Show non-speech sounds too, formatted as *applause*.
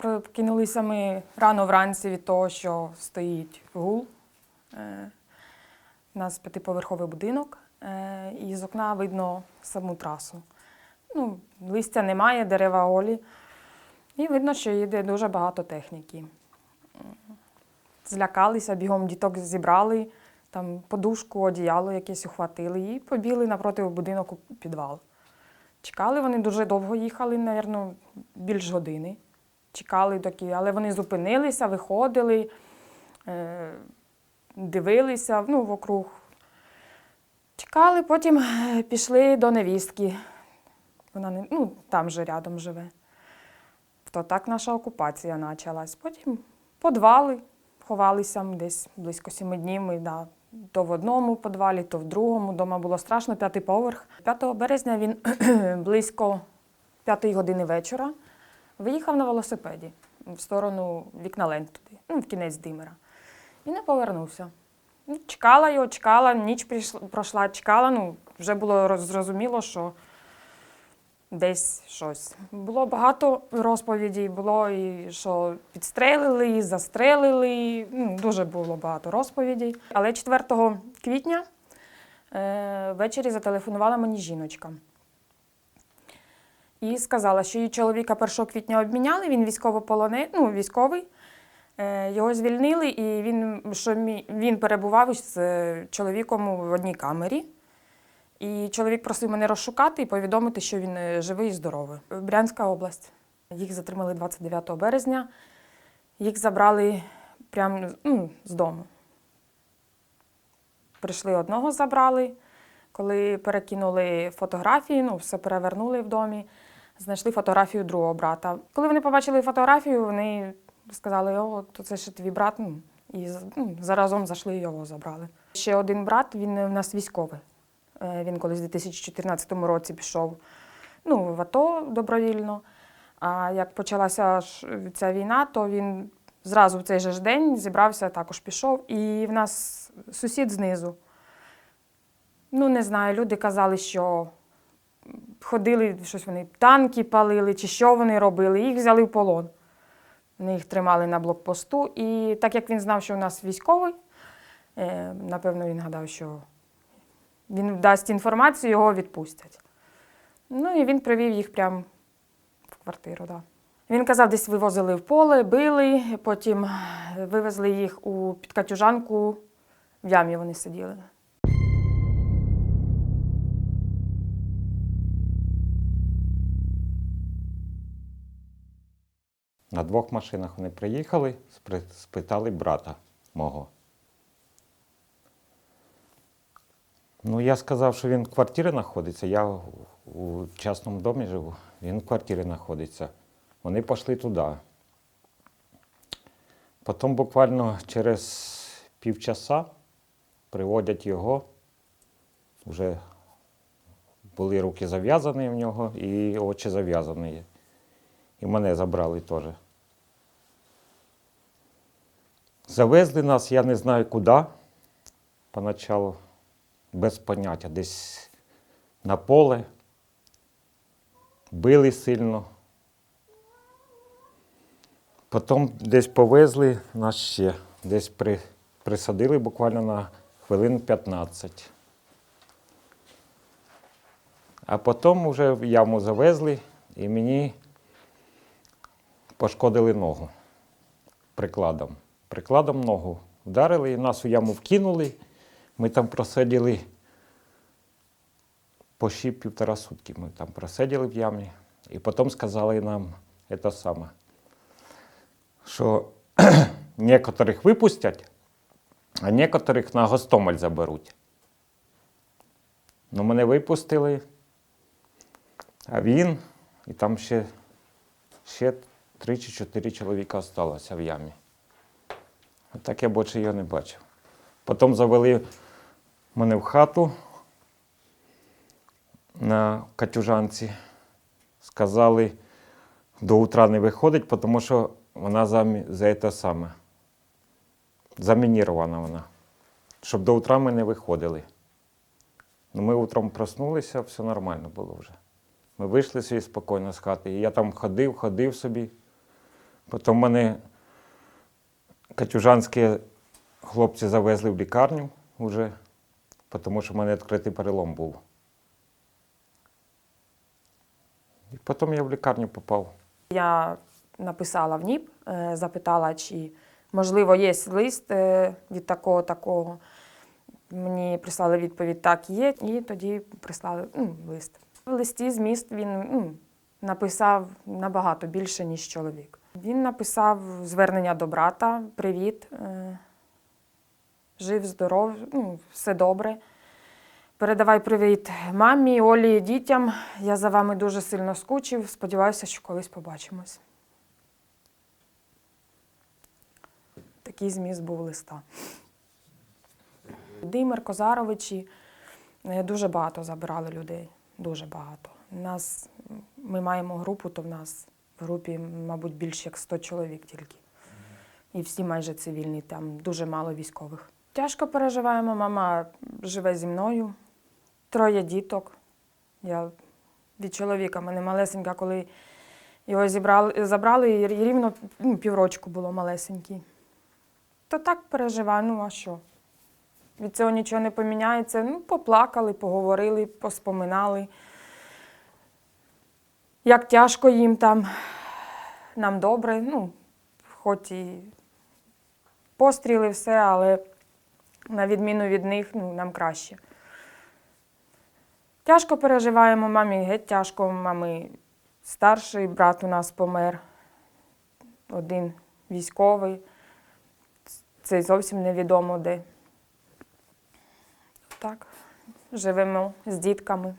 Прокинулися ми рано вранці від того, що стоїть гул. Е, У нас п'ятиповерховий будинок, е, і з окна видно саму трасу. Ну, листя немає, дерева голі. І видно, що їде дуже багато техніки. Злякалися, бігом діток зібрали, там подушку, одіяло якесь ухватили і побігли напроти будинок у підвал. Чекали вони дуже довго їхали, мабуть, більш години. Чекали такі, але вони зупинилися, виходили, е, дивилися ну, вокруг. Чекали, потім е, пішли до невістки. Вона не, ну, там же рядом живе. То так наша окупація почалась. Потім подвали, ховалися десь близько сіми днів. Ми, да, то в одному підвалі, то в другому. Дома було страшно, п'ятий поверх. 5 березня він *clears throat* близько п'ятої години вечора виїхав на велосипеді в сторону вікна лент туди, ну, в кінець Димира. І не повернувся. Ну, Чекала його, чекала, ніч прийшла, пройшла, чекала. Ну, вже було зрозуміло, що десь щось. Було багато розповідей, було і що підстрелили, і застрелили. Ну, дуже було багато розповідей. Але 4 квітня е, ввечері зателефонувала мені жіночка. І сказала, що її чоловіка 1 квітня обміняли, він військовополоне, ну, військовий. Е, Його звільнили, і він, що він перебував з е, чоловіком в одній камері. І чоловік просив мене розшукати і повідомити, що він е, живий і здоровий. Брянська область. Їх затримали 29 березня. Їх забрали прямо ну, з дому. Прийшли одного, забрали. Коли перекинули фотографії, ну, все перевернули в домі, знайшли фотографію другого брата. Коли вони побачили фотографію, вони сказали, о, то це ще твій брат. Ну, і ну, заразом зайшли і його забрали. Ще один брат, він у нас військовий. Е, Він колись у 2014 році пішов ну, в АТО добровільно. А як почалася ця війна, то він зразу в цей же ж день зібрався, також пішов. І в нас сусід знизу. Ну, не знаю, люди казали, що ходили, щось вони танки палили, чи що вони робили, їх взяли в полон. Вони їх тримали на блокпосту. І так як він знав, що у нас військовий, е, напевно, він гадав, що він дасть інформацію, його відпустять. Ну і він привів їх прямо в квартиру. Да. Він казав, десь вивозили в поле, били, потім вивезли їх у підкатюжанку, в ямі вони сиділи. На двох машинах вони приїхали, спитали брата мого. Ну, я сказав, що він в квартирі знаходиться. Я у- частному домі живу, він в квартирі знаходиться. Вони пішли туди. Потім буквально через півчаса приводять його. Вже були руки зав'язані в нього і очі зав'язані. І мене забрали теж. Завезли нас, я не знаю куди. Поначалу без поняття, десь на поле. Били сильно. Потім десь повезли нас ще, десь при, присадили буквально на хвилин 15. А потім вже в яму завезли і мені пошкодили ногу прикладом. Прикладом ногу вдарили і нас у яму вкинули. Ми там просиділи по ще півтора сутки. Ми там просиділи в ямі. І потім сказали нам це саме, що *clears throat* некоторих випустять, а некоторих на Гостомель заберуть. Ну, мене випустили, а він, і там ще ще три чи чотири чоловіка залишилося в ямі. Так я більше його не бачив. Потім завели мене в хату на катюжанці. Сказали, до утра не виходить, тому що вона замі... за це саме. Замінірована вона. Щоб до утра ми не виходили. Ну, ми утром проснулися, все нормально було вже. Ми вийшли собі спокійно з хати. І я там ходив, ходив собі Потім мене катюжанські хлопці завезли в лікарню вже, тому що в мене відкритий перелом був. І потім я в лікарню попав. Я написала в НІП, е, запитала, чи можливо є лист е, від такого такого. Мені прислали відповідь так є, і тоді прислали ну, лист. В листі зміст він ну, написав набагато більше, ніж чоловік. Він написав звернення до брата: Привіт, е, жив, здоров, ну, все добре. Передавай привіт мамі, Олі, дітям. Я за вами дуже сильно скучив. Сподіваюся, що колись побачимось. Такий зміст був листа. Димир, Козаровичі е, дуже багато забирали людей. Дуже багато. Нас, ми маємо групу, то в нас групі, мабуть, більше як 100 чоловік тільки. І всі майже цивільні, там дуже мало військових. Тяжко переживаємо. Мама живе зі мною, троє діток. Я від чоловіка мене малесенька, коли його зібрали, забрали, і рівно ну, піврочку було малесенький. То так переживаю, ну а що? Від цього нічого не поміняється. Ну, поплакали, поговорили, поспоминали. Як тяжко їм там, нам добре, ну, хоч і постріли, все, але на відміну від них, ну, нам краще. Тяжко переживаємо, мамі геть тяжко, мами старший брат у нас помер, один військовий, це зовсім невідомо де. Так, живемо з дітками.